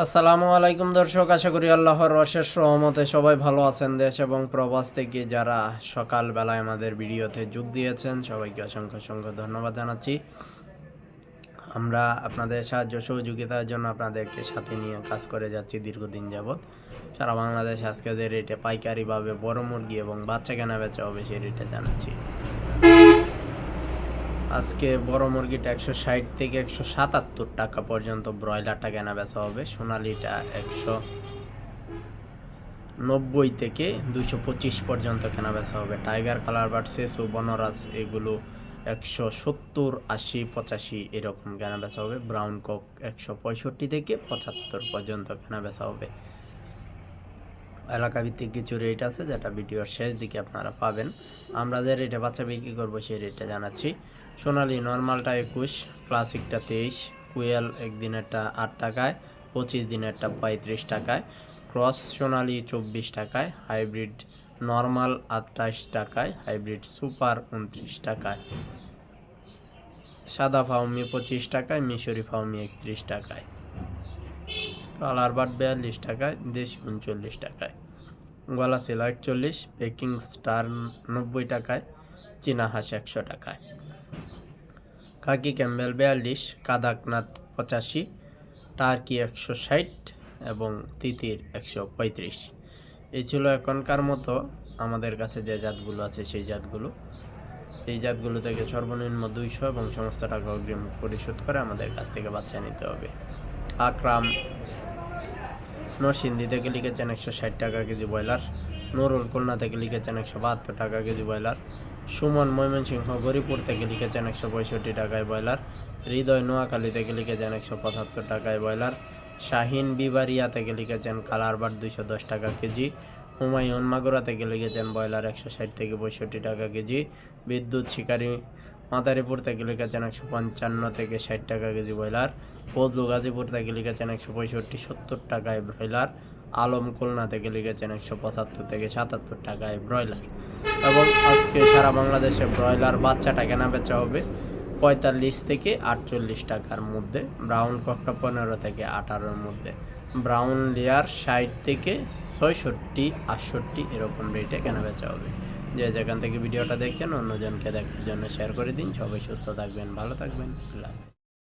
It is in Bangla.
আসসালামু আলাইকুম দর্শক, আশা করি আল্লাহর অশেষ রহমতে সবাই ভালো আছেন দেশ এবং প্রবাস থেকে যারা সকালবেলায় আমাদের ভিডিওতে যোগ দিয়েছেন, সবাইকে অসংখ্য অসংখ্য ধন্যবাদ জানাচ্ছি। আমরা আপনাদের সাহায্য সহযোগিতার জন্য আপনাদেরকে সাথে নিয়ে কাজ করে যাচ্ছি দীর্ঘদিন যাবৎ। সারা বাংলাদেশ আজকে যে রেটে পাইকারিভাবে বড় মুরগি এবং বাচ্চা কেনা বেচা হবে সেই রেটে জানাচ্ছি। আজকে বড় মুরগিটা একশো ষাট থেকে একশো সাতাত্তর টাকা পর্যন্ত ব্রয়লারটা কেনা বেচা হবে। সোনালিটা একশো নব্বই থেকে দুশো পঁচিশ পর্যন্ত কেনা বেচা হবে। টাইগার, কালার বাট সেসু, বনরাজ, এগুলো একশো সত্তর, আশি, পঁচাশি এরকম কেনা বেচা হবে। ব্রাউন কক একশো পঁয়ষট্টি থেকে পঁচাত্তর পর্যন্ত কেনা বেচা হবে। এলাকা ভিত্তিক কিছু রেট আছে যেটা ভিডিওর শেষ দিকে আপনারা পাবেন। আমরা যে রেটে বাচ্চা বিক্রি করব সেই রেটটা জানাচ্ছি। সোনালি নর্মালটা একুশ ক্লাসিকটা তেইশ, কুয়েল একদিনেরটা আট টাকায়, পঁচিশ দিনেরটা পঁয়ত্রিশ টাকায় ক্রস সোনালি চব্বিশ টাকায় হাইব্রিড নর্মাল আটাইশ টাকায় হাইব্রিড সুপার উনত্রিশ টাকায়। সাদা ফাউমি পঁচিশ টাকায়, মিশরি ফাউমি একত্রিশ টাকায়। কালার বাট বিয়াল্লিশ টাকায়, দেশি উনচল্লিশ টাকায়। গলা সিলা একচল্লিশ পেকিং স্টার নব্বই টাকায়, চীনা হাঁস একশো টাকায়। কাকি ক্যাম্বেল বিয়াল্লিশ কাদাকনাথ পঁচাশি টার্কি একশো ষাট এবং তিতির একশো পঁয়ত্রিশ। এই ছিল এখনকার মতো আমাদের কাছে যে জাতগুলো আছে সেই জাতগুলো। এই জাতগুলো থেকে সর্বনিম্ন দুইশো এবং সমস্ত টাকা অগ্রিম পরিশোধ করে আমাদের কাছ থেকে বাচ্চা নিতে হবে। আকরাম নরসিংদী থেকে লিখেছেন একশো ষাট টাকা কেজি ব্রয়লার নুরুল খুলনা থেকে লিখেছেন একশো বাহাত্তর টাকা কেজি ব্রয়লার, সুমন ময়মনসিংহ গরিপুর থেকে লিখেছেন একশো পঁয়ষট্টি টাকায় ব্রয়লার, হৃদয় নোয়াখালী থেকে লিখেছেন একশো পঁচাত্তর টাকায় ব্রয়লার, শাহিন বিবারিয়া থেকে লিখেছেন কালারবার দুইশো দশ টাকা কেজি, হুমায়ুন মাগুরা থেকে লিখেছেন ব্রয়লার একশো ষাট থেকে পঁয়ষট্টি টাকা কেজি, বিদ্যুৎ শিকারী মাদারীপুর থেকে লিখেছেন একশো পঞ্চান্ন থেকে ষাট টাকা কেজি ব্রয়লার। বদলু গাজীপুর থেকে লিখেছেন একশো পঁয়ষট্টি, সত্তর টাকায় ব্রয়লার। আলম খুলনা থেকে লিখেছেন একশো পঁচাত্তর থেকে সাতাত্তর টাকায় ব্রয়লার। এবং আজকে সারা বাংলাদেশে ব্রয়লার বাচ্চাটা কেনা বেচা হবে পঁয়তাল্লিশ থেকে আটচল্লিশ টাকার মধ্যে, ব্রাউন ককটা পনেরো থেকে আঠারোর মধ্যে। ব্রাউন লেয়ার ষাট থেকে ছয়ষট্টি, আটষট্টি এরকম রেটে কেনা বেচা হবে। যে যেখান থেকে ভিডিওটা দেখছেন, অন্যজনকে দেখার জন্য শেয়ার করে দিন সবাই সুস্থ থাকবেন, ভালো থাকবেন আল্লাহ।